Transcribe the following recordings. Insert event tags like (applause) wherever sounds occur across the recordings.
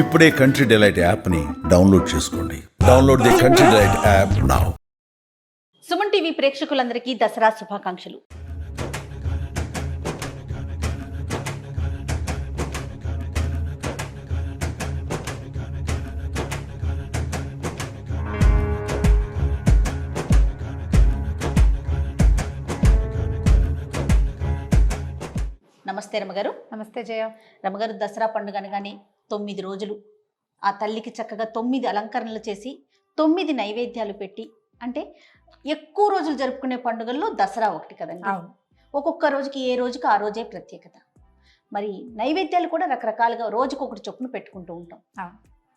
ఇప్పుడే country delight యాప్ని download చేసుకోండి. Download the country delight app now Suman TV ప్రేక్షకులందరికీ దసరా శుభాకాంక్షలు. నమస్తే రమగారు నమస్తే జయ. రమగారు దసరా పండుగ అనగానే తొమ్మిది రోజులు ఆ తల్లికి చక్కగా తొమ్మిది అలంకరణలు చేసి తొమ్మిది నైవేద్యాలు పెట్టి అంటే ఎక్కువ రోజులు జరుపుకునే పండుగల్లో దసరా ఒకటి కదండి. ఒక్కొక్క రోజుకి ఏ రోజుకి ఆ రోజే ప్రత్యేకత. మరి నైవేద్యాలు కూడా రకరకాలుగా రోజుకు ఒకటి చొప్పున పెట్టుకుంటూ ఉంటాం.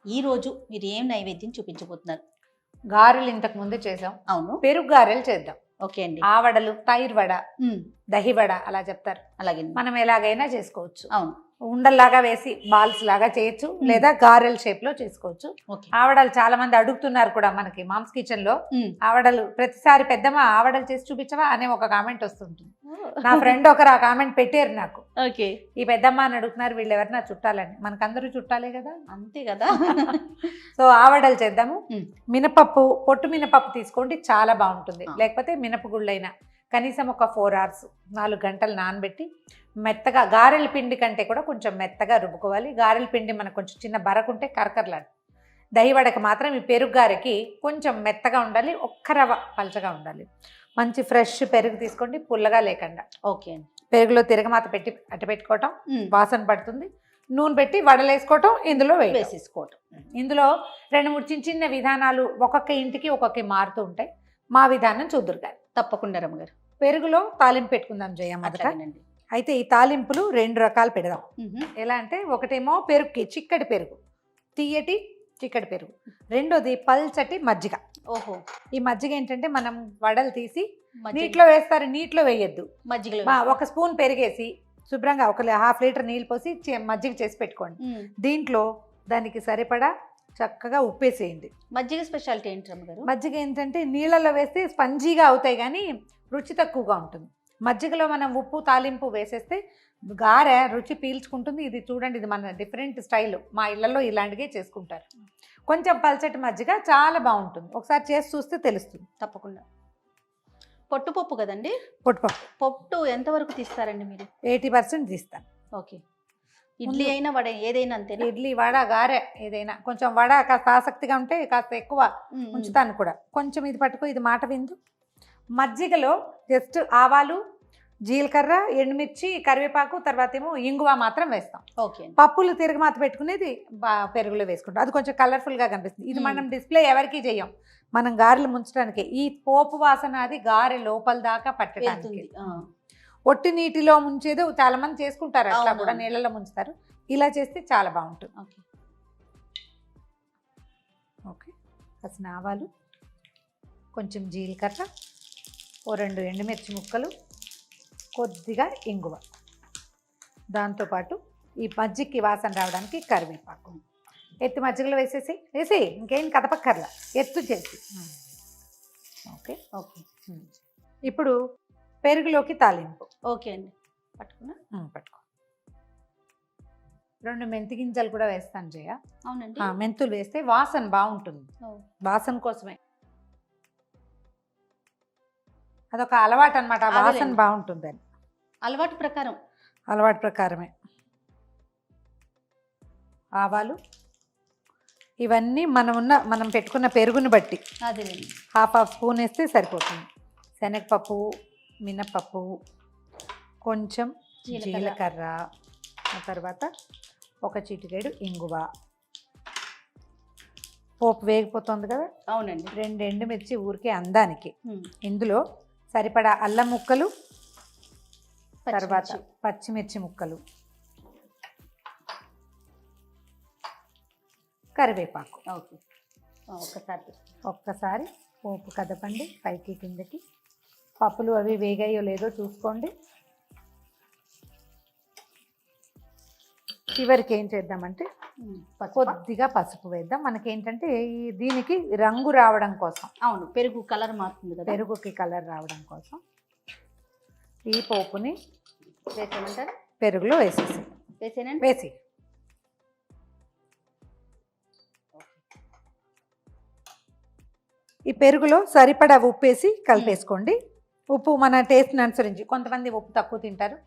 ఈ రోజు మీరు ఏం నైవేద్యం చూపించబోతున్నారు? గారెలు ఇంతకు ముందు చేసాం. అవును. పెరుగు గారెలు చేద్దాం. ఓకే అండి. ఆవడలు తైర్ వడ దహి వడ అలా చెప్తారు. అలాగే మనం ఎలాగైనా చేసుకోవచ్చు. అవును. ఉండల్లాగా వేసి బాల్స్ లాగా చేయొచ్చు లేదా గారెల షేప్లో చేసుకోవచ్చు. ఆవడలు చాలా మంది అడుగుతున్నారు కూడా మనకి మామ్స్ కిచెన్లో. ఆవడలు ప్రతిసారి పెద్దమ్మ ఆవడలు చేసి చూపించవా అనే ఒక కామెంట్ వస్తుంటుంది. నా ఫ్రెండ్ ఒకరు ఆ కామెంట్ పెట్టారు నాకు. ఓకే. ఈ పెద్దమ్మ అని అడుగుతున్నారు వీళ్ళు ఎవరన్నా చుట్టాలని. మనకందరూ చుట్టాలే కదా. అంతే కదా. (laughs) సో ఆవడలు చేద్దాము. మినపప్పు పొట్టు మినపప్పు తీసుకోండి చాలా బాగుంటుంది. లేకపోతే మినపగుళ్ళైనా కనీసం ఒక ఫోర్ అవర్స్ నాలుగు గంటలు నానబెట్టి మెత్తగా గారెల పిండి కంటే కూడా కొంచెం మెత్తగా రుబ్బుకోవాలి. గారెల పిండి మనకు కొంచెం చిన్న బరకుంటే కరకరలాడు. దహివడకి మాత్రం ఈ పెరుగు గారెకి కొంచెం మెత్తగా ఉండాలి ఒక్క రవ్వ పలచగా ఉండాలి. మంచి ఫ్రెష్ పెరుగు తీసుకోండి పుల్లగా లేకుండా. ఓకే అండి. పెరుగులో తిరగమాత పెట్టి అట్ట పెట్టుకోవటం వాసన పడుతుంది. నూనె పెట్టి వడలేసుకోవటం ఇందులో వేసేసుకోవటం. ఇందులో రెండు మూడు చిన్న చిన్న విధానాలు ఒక్కొక్క ఇంటికి ఒక్కొక్క మారుతూ ఉంటాయి. మా విధానం చూద్దరు కానీ తప్పకుండా రమగారు పెరుగులో తాలింపు పెట్టుకుందాం జయ మొదట అట్లాగేనండి. అయితే ఈ తాలింపులు రెండు రకాలు పెడదాం. ఎలా అంటే ఒకటేమో పెరుగుకి చిక్కటి పెరుగు తీయటి చిక్కటి పెరుగు. రెండోది పల్చటి మజ్జిగ. ఓహో. ఈ మజ్జిగ ఏంటంటే మనం వడలు తీసి నీటిలో వేస్తారు నీటిలో వేయొద్దు. మజ్జిగలో ఒక స్పూన్ పెరిగేసి శుభ్రంగా ఒక హాఫ్ లీటర్ నీళ్ళు పోసి మజ్జిగ చేసి పెట్టుకోండి. దీంట్లో దానికి సరిపడా చక్కగా ఉప్పేసేయండి. మజ్జిగ స్పెషాలిటీ ఏంటి రమగారు మజ్జిగ ఏంటంటే నీళ్ళలో వేస్తే స్పంజీగా అవుతాయి కానీ రుచి తక్కువగా ఉంటుంది. మజ్జిగలో మనం ఉప్పు తాలింపు వేసేస్తే గారె రుచి పీల్చుకుంటుంది. ఇది చూడండి ఇది మన డిఫరెంట్ స్టైల్. మా ఇళ్ళలో ఇలాంటివే చేసుకుంటారు. కొంచెం పల్చటి మజ్జిగ చాలా బాగుంటుంది. ఒకసారి చేసి చూస్తే తెలుస్తుంది. తప్పకుండా. పొట్టుపప్పు కదండి? పొట్టుపప్పు. పొట్టు ఎంతవరకు తీస్తారండి మీరు? ఎయిటీ పర్సెంట్ తీస్తాను ఓకే. ఇడ్లీ అయినా వడ ఏదైనా అంతేనా? ఇడ్లీ వడ గారె ఏదైనా. కొంచెం వడ కాస్త ఆసక్తిగా ఉంటే కాస్త ఎక్కువ. ఉంచుతాను కూడా. కొంచెం ఇది పట్టుకో ఇది మాట విందు. మజ్జిగలో జస్ట్ ఆవాలు జీలకర్ర ఎండుమిర్చి కరివేపాకు తర్వాత ఏమో ఇంగువ మాత్రం వేస్తాం. ఓకే పప్పులు తిరగమాత పెట్టుకునేది పెరుగులో వేసుకుంటాం. అది కొంచెం కలర్ఫుల్గా కనిపిస్తుంది. ఇది. మనం డిస్ప్లే ఎవరికి చేయం మనం గారెలు ముంచడానికి. ఈ పోపు వాసన అది గారె లోపల దాకా పట్టడానికి. ఒట్టి నీటిలో ముంచేది చాలా మంది చేసుకుంటారు. అట్లా. కూడా నీళ్ళలో ముంచుతారు. ఇలా చేస్తే చాలా బాగుంటుంది. ఓకే. ఓకే. కాసిన ఆవాలు కొంచెం జీలకర్ర ఓ రెండు ఎండుమిర్చి ముక్కలు కొద్దిగా ఇంగువ. దాంతోపాటు ఈ మజ్జిగకి వాసన రావడానికి కరివేపాకు. ఎత్తి మజ్జిగలో వేసేసి వేసి ఇంకేం కదపక్కర్లా. ఎత్తు చేసి. Okay okay. ఇప్పుడు పెరుగులోకి తాలింపు. ఓకే అండి. పట్టుకున్నా? పట్టుకో. రెండు మెంతి గింజలు కూడా వేస్తాను జయ. అవునండి. మెంతులు వేస్తే వాసన బాగుంటుంది. వాసన కోసమే. అదొక అలవాటు అనమాట వాసన అదేలేండి. అలవాటు ప్రకారం. అలవాటు ప్రకారమే. ఆవాలు ఇవన్నీ మనం ఉన్న మనం పెట్టుకున్న పెరుగుని బట్టి. అదేలేండి హాఫ్ హాఫ్ స్పూన్ వేస్తే సరిపోతుంది. శనగపప్పు మినపప్పు కొంచెం జీలకర్ర. జీలకర్ర ఆ తర్వాత ఒక చిటికెడు ఇంగువ. పోపు వేగిపోతుంది కదా? అవునండి. రెండు ఎండుమిర్చి ఊరికే అందానికి. ఉమ్, ఇందులో సరిపడా అల్లం ముక్కలు తర్వాత పచ్చిమిర్చి. ముక్కలు. కరివేపాకు. ఓకే. ఒక్కసారి ఒక్కసారి పోపు కదపండి పైకి కిందకి. పప్పులు అవి వేగాయో లేదో చూసుకోండి. చివరికి ఏం చేద్దామంటే? కొద్దిగా పసుపు వేద్దాం. మనకేంటంటే ఈ దీనికి రంగు రావడం కోసం. అవును పెరుగు కలర్ మారుతుంది కదా. పెరుగుకి కలర్ రావడం కోసం. ఈ పోపుని పెరుగులో వేసేసి. వేసేనండి వేసి. ఈ పెరుగులో సరిపడా ఉప్పు వేసి కలిపేసుకోండి ఉప్పు మన టేస్ట్ని అనుసరించి కొంతమంది ఉప్పు తక్కువ తింటారు.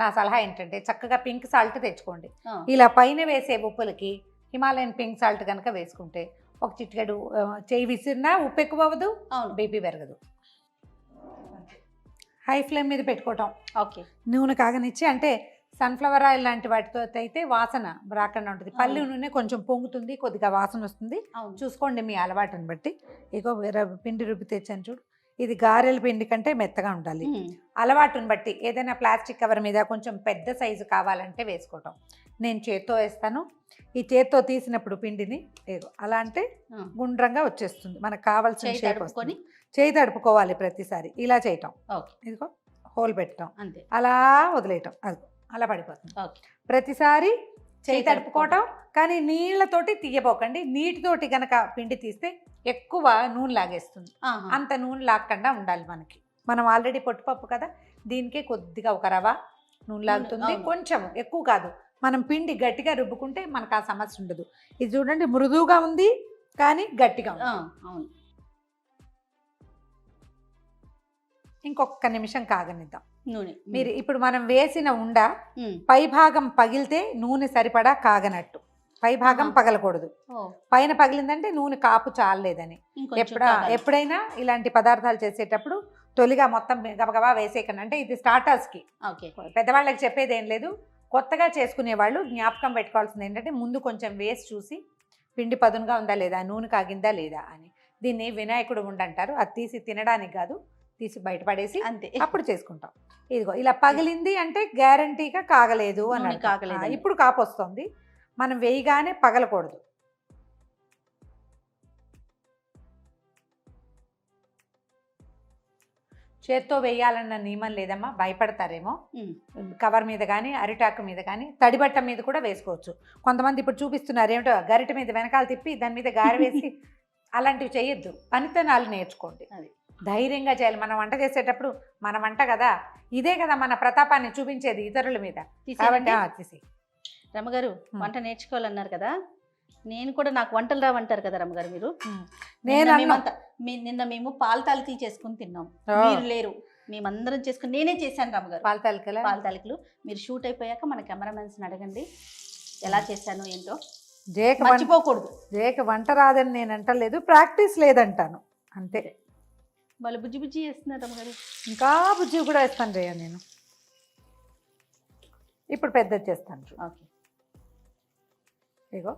నా సలహా ఏంటంటే చక్కగా పింక్ సాల్ట్ తెచ్చుకోండి. ఇలా పైన వేసే ఉప్పులకి హిమాలయన్ పింక్ సాల్ట్ కనుక వేసుకుంటే ఒక చిటికెడు చేయి విసిరినా ఉప్పు ఎక్కువ అవ్వదు బీపీ పెరగదు. హై ఫ్లేమ్ మీద పెట్టుకోవటం. ఓకే. నూనె కాగనిచ్చి అంటే సన్ఫ్లవర్ ఆయిల్ లాంటి వాటితో అయితే వాసన రాకుండా ఉంటుంది. పల్లి. నూనె కొంచెం పొంగుతుంది కొద్దిగా వాసన వస్తుంది. చూసుకోండి మీ అలవాటుని బట్టి. ఇగో వేరే పిండి రుబ్బి తెచ్చాను చూడు. ఇది గారెల పిండి కంటే మెత్తగా ఉండాలి. అలవాటుని బట్టి ఏదైనా ప్లాస్టిక్ కవర్ మీద కొంచెం పెద్ద సైజు కావాలంటే వేసుకోవటం. నేను చేత్తో వేస్తాను. ఈ చేత్తో తీసినప్పుడు పిండిని అలా అంటే. గుండ్రంగా వచ్చేస్తుంది. మనకు కావాల్సిన షేప్ వస్తుంది. చేయి తడుపుకోవాలి ప్రతిసారి. ఇలా చేయటం. ఓకే. ఇదిగో హోల్ పెట్టడం అంతే. అలా వదిలేయటం. అది అలా పడిపోతుంది. ఓకే. ప్రతిసారి చేయి తడుపుకోవటం. కానీ నీళ్ళతోటి తీయబోకండి. నీటితోటి గనక పిండి తీస్తే ఎక్కువ నూనె లాగేస్తుంది. అంత నూనె లాగకుండా ఉండాలి మనకి. మనం ఆల్రెడీ పొట్టుపప్పు కదా దీనికే కొద్దిగా ఒక రవ నూనె లాగుతుంది. కొంచెం ఎక్కువ కాదు. మనం పిండి గట్టిగా రుబ్బుకుంటే మనకు ఆ సమస్య ఉండదు. ఇది చూడండి మృదువుగా ఉంది కానీ గట్టిగా ఉంది. అవును. ఇంకొక నిమిషం కాగనిద్దాం. నూనె. మీరు ఇప్పుడు మనం వేసిన ఉండ పై భాగం పగిలితే నూనె సరిపడా కాగనట్టు. పై భాగం. పగలకూడదు. పైన పగిలిందంటే నూనె కాపు చాలలేదని. ఎప్పుడా. ఎప్పుడైనా ఇలాంటి పదార్థాలు చేసేటప్పుడు తొలిగా మొత్తం గబగబా వేసేయకండి. అంటే ఇది స్టార్టర్స్కి. పెద్దవాళ్ళకి చెప్పేది ఏం లేదు. కొత్తగా చేసుకునే వాళ్ళు జ్ఞాపకం పెట్టుకోవాల్సింది ఏంటంటే ముందు కొంచెం వేసి చూసి పిండి పదునుగా ఉందా లేదా? నూనె కాగిందా లేదా? అని. దీన్ని వినాయకుడు ఉండంటారు. అది తీసి తినడానికి కాదు. తీసి బయటపడేసి అంతే. అప్పుడు చేసుకుంటాం. ఇదిగో ఇలా పగిలింది అంటే గ్యారంటీగా కాగలేదు అని. ఆ, ఇప్పుడు కాపు వస్తుంది. మనం వేయగానే పగలకూడదు. చేత్తో వేయాలన్న నియమం లేదమ్మా భయపడతారేమో. కవర్ మీద కానీ అరిటాకు మీద కానీ తడిబట్ట మీద కూడా వేసుకోవచ్చు. కొంతమంది ఇప్పుడు చూపిస్తున్నారు ఏమిటో గరిట మీద వెనకాల తిప్పి దాని మీద గారె వేసి (laughs) అలాంటివి చేయొద్దు. పనితనాలు నేర్చుకోండి. అది. ధైర్యంగా చేయాలి. మనం వంట చేసేటప్పుడు మన వంట కదా? ఇదే కదా మన ప్రతాపాన్ని చూపించేది ఇతరుల మీద. కాబట్టి. రమ్మగారు. వంట నేర్చుకోవాలన్నారు కదా? నేను కూడా నాకు వంటలు రావంటారు కదా రమ్మగారు మీరు. నిన్న నేను మేము పాల తాలికలు చేసుకుని తిన్నాం. మీరు లేరు. మేమందరం చేసుకుని నేనే చేశాను రమ్మగారు. పాల తాలికలా? పాల తాలికలు. మీరు షూట్ అయిపోయాక మన కెమెరామెన్స్ అడగండి. ఎలా చేశాను ఏంటో. జేక మర్చిపోకూడదు. జేక వంట రాదని నేను అంటలేదు ప్రాక్టీస్ లేదంటాను. అంతే. వాళ్ళు బుజ్జి బుజ్జి చేస్తున్నారు రమ్మగారు ఇంకా బుజ్జి కూడా వేస్తాను రేయ నేను. ఇప్పుడు పెద్దది చేస్తాను. ఓకే. ఇగో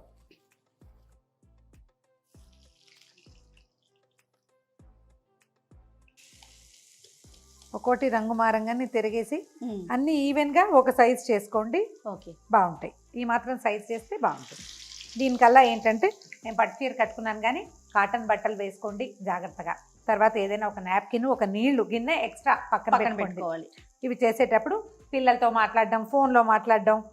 ఒక్కోటి రంగు మారంగానే తిరిగేసి ఉమ్, అన్నీ ఈవెన్గా ఒక సైజ్ చేసుకోండి. ఓకే. బాగుంటాయి. ఈ మాత్రం సైజ్ చేస్తే బాగుంటుంది. దీనికల్లా ఏంటంటే నేను పట్టు చీర కట్టుకున్నాను కానీ కాటన్ బట్టలు వేసుకోండి జాగ్రత్తగా. తర్వాత ఏదైనా ఒక నాప్కిన్ ఒక నీళ్ళు గిన్నె ఎక్స్ట్రా పక్కన పెట్టుకోవాలి. ఇవి చేసేటప్పుడు పిల్లలతో మాట్లాడడం ఫోన్లో మాట్లాడడం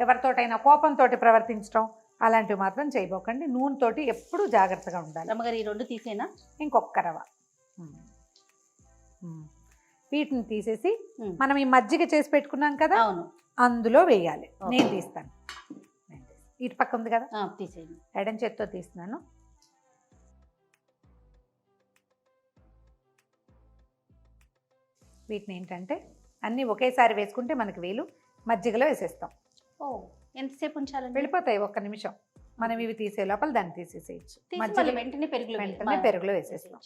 ఎవరితోటైనా కోపంతో ప్రవర్తించడం అలాంటివి మాత్రం చేయబోకండి. నూనెతోటి ఎప్పుడూ జాగ్రత్తగా ఉండాలి. రమ్మగారు ఈ రెండు తీసేనా? ఇంకొక రవ. వీటిని తీసేసి మనం ఈ మజ్జిగ చేసి పెట్టుకున్నాం కదా అవును. అందులో వేయాలి. నేను తీస్తాను. ఇటు పక్క ఉంది కదా? తీసేయండి. ఎడం చేత్తో తీస్తున్నాను. వీటిని ఏంటంటే అన్నీ ఒకేసారి వేసుకుంటే మనకి వేలు మజ్జిగలో వేసేస్తాం. ఓ ఎంతసేపు ఉంచాలండి? వెళ్ళిపోతాయి ఒక్క నిమిషం. మనం ఇవి తీసే లోపల దాన్ని తీసేసేయచ్చు. తీసి మజ్జిగ మళ్ళీ వెంటనే పెరుగులో వెంటనే పెరుగులో వేసేస్తాం.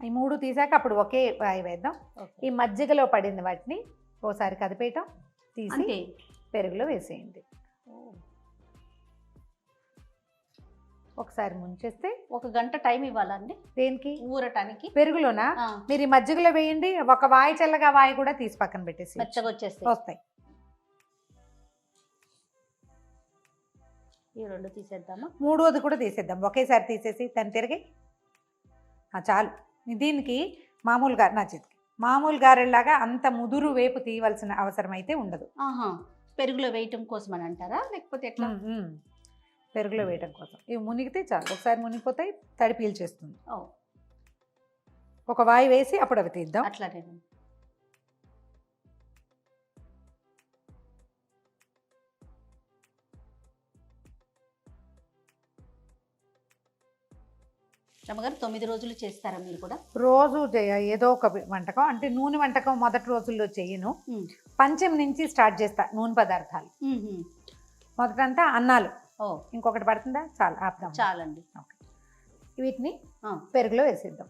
ఈ మూడు తీసాక అప్పుడు ఒకే వాయి వేద్దాం. ఈ మజ్జిగలో పడిన వాటిని ఓసారి కదిపేయటం తీసి పెరుగులో వేసేయండి. ఒకసారి ముంచేస్తే ఒక గంట టైం ఇవ్వాలండి. దేనికి? ఊరటానికి పెరుగులోనా? మీరు ఈ మజ్జిగలో వేయండి ఒక వాయి చల్లగా వాయి కూడా తీసి పక్కన పెట్టేసి వచ్చేస్తాయి. వస్తాయి. ఈ రెండు తీసేద్దామా? మూడోది కూడా తీసేద్దాం. ఒకేసారి తీసేసి దాన్ని తిరిగి చాలు. దీనికి మామూలుగా నా చేతికి. మామూలు గారెల్లాగా అంత ముదురు వేపు తీయవలసిన అవసరం అయితే ఉండదు. పెరుగులో వేయటం కోసం అని అంటారా? లేకపోతే ఎట్లా. పెరుగులో వేయడం కోసం. ఇవి మునిగితే చాలు. ఒకసారి మునిగిపోతాయి తడి పీల్చేస్తుంది ఒక వాయి వేసి అప్పుడు అవి తీద్దాం. అట్లానే రమ్మగారు తొమ్మిది రోజులు చేస్తారా మీరు కూడా? రోజు ఏదో ఒక వంటకం. అంటే నూనె వంటకం మొదటి రోజుల్లో చెయ్యను ఉమ్. పంచమి నుంచి స్టార్ట్ చేస్తా నూనె పదార్థాలు. మొదటంతా అన్నాలు. ఓ ఇంకొకటి పడుతుందా? చాలు ఆపుదాం చాలండి. వీటిని ఆ, పెరుగులో వేసేద్దాం.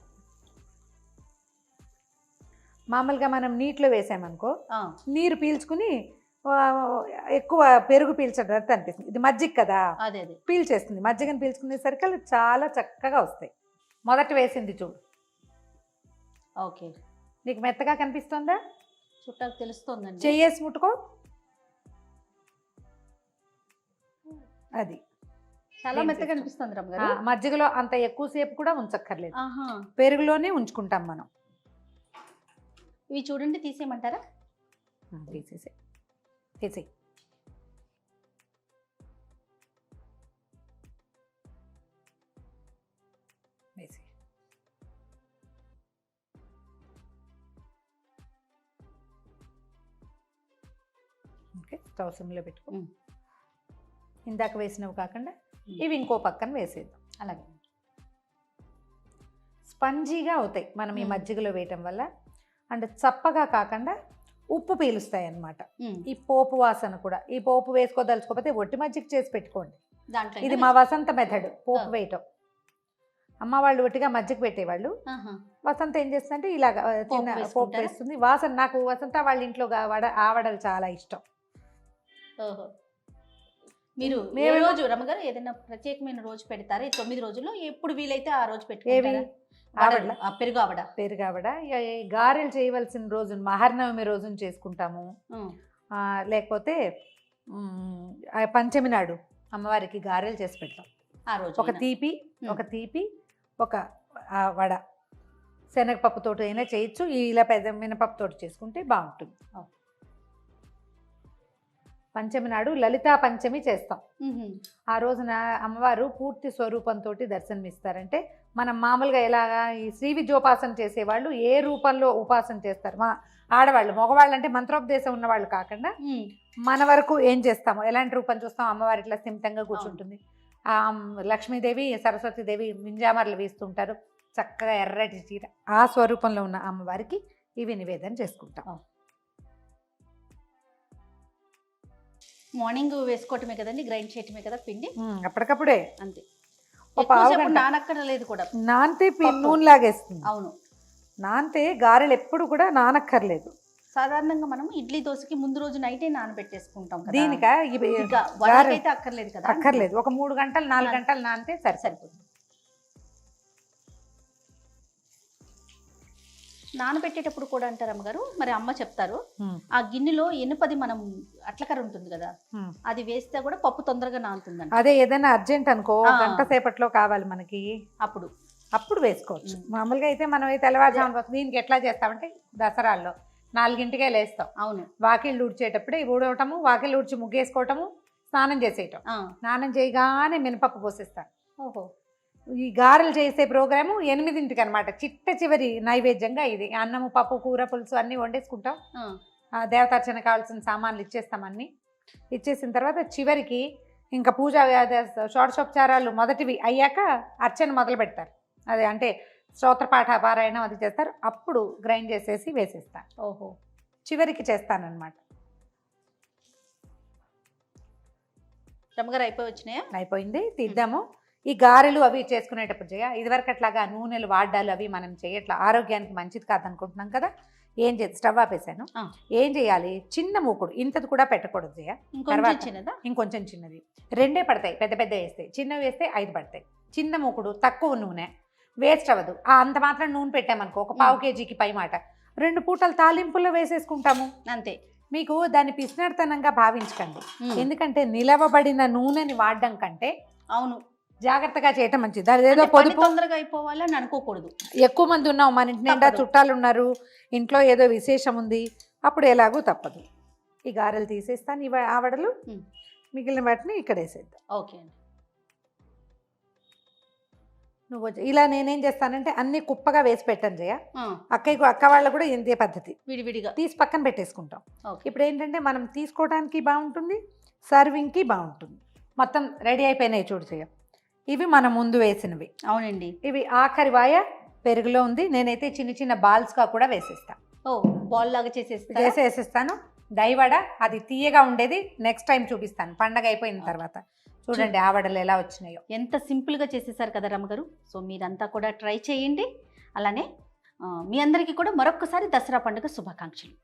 మామూలుగా మనం నీటిలో వేసామనుకో నీరు పీల్చుకుని ఎక్కువ పెరుగు పీల్చడానికి అనిపిస్తుంది. ఇది మజ్జిగ కదా? అదే అదే. పీల్చేస్తుంది. మజ్జిగను పీల్చుకునేసరికి అవి చాలా చక్కగా వస్తాయి. మొదట వేసింది చూడు. ఓకే. నీకు మెత్తగా కనిపిస్తుందా? చుట్టాలు తెలుస్తోందండి. చెయ్యేసి ముట్టుకో. అది. చాలా మెత్తగా చేస్తాం? అనిపిస్తుంది రమ్మగారు మజ్జిగలో అంత ఎక్కువసేపు కూడా ఉంచక్కర్లేదు. పెరుగులోనే ఉంచుకుంటాం మనం. ఇవి చూడండి తీసేయమంటారా? తీసేసే. తీసేయి. ఓకే స్టవ్ సిమ్లో పెట్టుకో. ఇందాక వేసినవి కాకుండా ఉమ్. ఇవి ఇంకో పక్కన వేసేద్దాం అలాగే స్పంజీగా అవుతాయి మనం ఈ మ్మ్. మజ్జిగలో వేయటం వల్ల అండ్ చప్పగా కాకుండా ఉప్పు పీలుస్తాయి అన్నమాట ఉమ్. ఈ పోపు వాసన కూడా ఈ పోపు వేసుకోదలుచుకోకపోతే ఒట్టి మజ్జిగ చేసి పెట్టుకోండి ఇది మా వసంత మెథడ్ పోపు. వేయటం అమ్మ వాళ్ళు ఒట్టిగా మజ్జిగ పెట్టేవాళ్ళు. వసంత ఏం చేస్తుందంటే ఇలాగ చిన్న పోపు? వేస్తుంది వాసన నాకు వసంత వాళ్ళ ఇంట్లో ఆవడలు చాలా ఇష్టం మీరు ఏ రోజు రమ్మగారు ఏదైనా ప్రత్యేకమైన రోజు పెడతారా? ఈ తొమ్మిది రోజుల్లో ఎప్పుడు వీలైతే ఆ రోజు పెట్టుకుంటారా? ఆవడలా? ఆ పెరుగు ఆవడ. గారెలు చేయవలసిన రోజు మహర్నవమి రోజున చేసుకుంటాము. లేకపోతే పంచమి నాడు అమ్మవారికి గారెలు చేసి పెడతాం. ఆ రోజు ఒక తీపి. ఒక తీపి ఒక ఆ, వడ. శనగపప్పుతోటి అయినా చేయొచ్చు. ఇలా పెద్ద మినపప్పుతోటి చేసుకుంటే బాగుంటుంది. పంచమి నాడు లలితా పంచమి చేస్తాం. ఆ రోజున అమ్మవారు పూర్తి స్వరూపంతో దర్శనమిస్తారంటే మనం మామూలుగా ఎలాగా ఈ శ్రీ విద్యోపాసన చేసేవాళ్ళు ఏ రూపంలో ఉపాసన చేస్తారు? మా ఆడవాళ్ళు మగవాళ్ళు అంటే మంత్రోపదేశం ఉన్నవాళ్ళు కాకుండా. మన వరకు ఏం చేస్తాము ఎలాంటి రూపం చూస్తాం అమ్మవారి ఇట్లా స్థిమితంగా కూర్చుంటుంది. ఆ లక్ష్మీదేవి సరస్వతీదేవి మింజామరలు వీస్తుంటారు. చక్కగా ఎర్రటి చీర. ఆ స్వరూపంలో ఉన్న అమ్మవారికి ఇవి నివేదన చేసుకుంటాం. మార్నింగ్ వేసుకోవటమే కదండి గ్రైండ్ చేయటమే కదా పిండి? అప్పటికప్పుడే. అంతే. నానక్కర్లేదు కూడా. నాంతే పి- పప్పు. నూనె లాగేస్తుంది. అవును. నాంతే గారెలు ఎప్పుడు కూడా నానక్కర్లేదు. సాధారణంగా మనం ఇడ్లీ దోశకి ముందు రోజు నైటే నానబెట్టేసుకుంటాం కదా. దీనిక? ఇవి ఇంకా వడకైతే అక్కర్లేదు కదా. అక్కర్లేదు. ఒక మూడు గంటలు నాలుగు గంటలు నానితే సరిసరి సరిపోతుంది. నానబెట్టేటప్పుడు కూడా అంటారు అమ్మగారు మరి అమ్మ చెప్తారు ఆ గిన్నెలో ఎనుపది మనం అట్లకర ఉంటుంది కదా అది వేస్తే కూడా పప్పు తొందరగా నానుతుందంట. అదే ఏదైనా అర్జెంట్ అనుకో. గంట సేపట్లో కావాలి మనకి. అప్పుడు. అప్పుడు వేసుకోవచ్చు. మామూలుగా అయితే మనం తెల్లవారుజామున. దీనికి ఎట్లా చేస్తామంటే దసరాల్లో నాలుగింటికే లేస్తాం. అవును. వాకిళ్ళు ఊడ్చేటప్పుడే ఊడవటము వాకిళ్ళు ఊడ్చి ముగ్గేసుకోవటము స్నానం చేసేయటం. స్నానం చేయగానే మినపప్పు పోసేస్తాను. ఓహో. ఈ గారెలు చేసే ప్రోగ్రాము ఎనిమిదింటికి అనమాట చిట్ట చివరి నైవేద్యంగా ఇది. అన్నము పప్పు కూర పులుసు అన్నీ వండేసుకుంటాం. దేవతార్చన కావాల్సిన సామాన్లు ఇచ్చేస్తాం అన్నీ. ఇచ్చేసిన తర్వాత చివరికి ఇంకా పూజ షోడశోపచారాలు మొదటివి అయ్యాక అర్చన మొదలు పెడతారు. అదే అంటే స్తోత్రపాఠ పారాయణం అది చేస్తారు. అప్పుడు గ్రైండ్ చేసేసి వేసేస్తాను ఓహో. చివరికి చేస్తానన్నమాట. రమ్మగారు అయిపోయి వచ్చినాయా? అయిపోయింది. తీద్దాము ఈ గారెలు అవి చేసుకునేటప్పుడు చేయ ఇదివరకు అట్లాగా నూనెలు వాడ్డాలు అవి మనం చేయట్లా ఆరోగ్యానికి మంచిది కాదనుకుంటున్నాం కదా? ఏం చేసి స్టవ్ ఆపేసాను. ఏం చేయాలి? చిన్న మూకుడు ఇంతది కూడా పెట్టకూడదు జయ. ఇంకొంచెం తర్వాత. చిన్నదా? ఇంకొంచెం చిన్నది. రెండే పడతాయి పెద్ద పెద్ద వేస్తాయి చిన్నవి వేస్తే ఐదు పడతాయి. చిన్న మూకుడు తక్కువ నూనె. వేస్ట్ అవ్వదు. ఆ అంత మాత్రం నూనె పెట్టామనుకో ఒక పావు కేజీకి పై మాట. రెండు పూటలు తాలింపుల్లో వేసేసుకుంటాము. అంతే. మీకు దాన్ని పిసినడతనంగా భావించకండి. ఎందుకంటే నిలవబడిన నూనెని వాడడం కంటే అవును. జాగ్రత్తగా చేయటం మంచిది. దాని ఏదో పొదుపు తొందరగా అయిపోవాలని అనుకోకూడదు. ఎక్కువ మంది ఉన్నాం మన ఇంటి నిండా. చుట్టాలు ఉన్నారు ఇంట్లో ఏదో విశేషం ఉంది అప్పుడు ఎలాగూ తప్పదు. ఈ గారెలు తీసేస్తాను ఇవి ఆవడలు ఉమ్. మిగిలిన వాటిని ఇక్కడ వేసేద్దాం. ఓకే అండి. నువ్వు ఇలా నేనేం చేస్తానంటే అన్ని కుప్పగా వేసి పెట్టాను జయ. ఆ, అక్కయ్యకు అక్క వాళ్ళ కూడా ఇంతే పద్ధతి. విడివిడిగా. తీసి పక్కన పెట్టేసుకుంటాం. ఇప్పుడు ఏంటంటే మనం తీసుకోవడానికి బాగుంటుంది సర్వింగ్కి బాగుంటుంది. మొత్తం రెడీ అయిపోయినాయి చూడు జయ. ఇవి మనం ముందు వేసినవి. అవునండి. ఇవి ఆఖరి వాయ పెరుగులో ఉంది. నేనైతే చిన్న చిన్న బాల్స్గా కూడా వేసేస్తా. ఓ బాల్ లాగా చేసేస్తా చేసి వేసేస్తాను దహివడ అది తీయగా ఉండేది. నెక్స్ట్ టైం చూపిస్తాను. పండగ అయిపోయిన తర్వాత. చూడండి ఆ వడలు ఎలా వచ్చినాయో. ఎంత సింపుల్గా చేసేసారు కదా రమ్మగారు సో మీరంతా కూడా ట్రై చేయండి. అలానే మీ అందరికీ కూడా మరొక్కసారి దసరా పండుగ శుభాకాంక్షలు.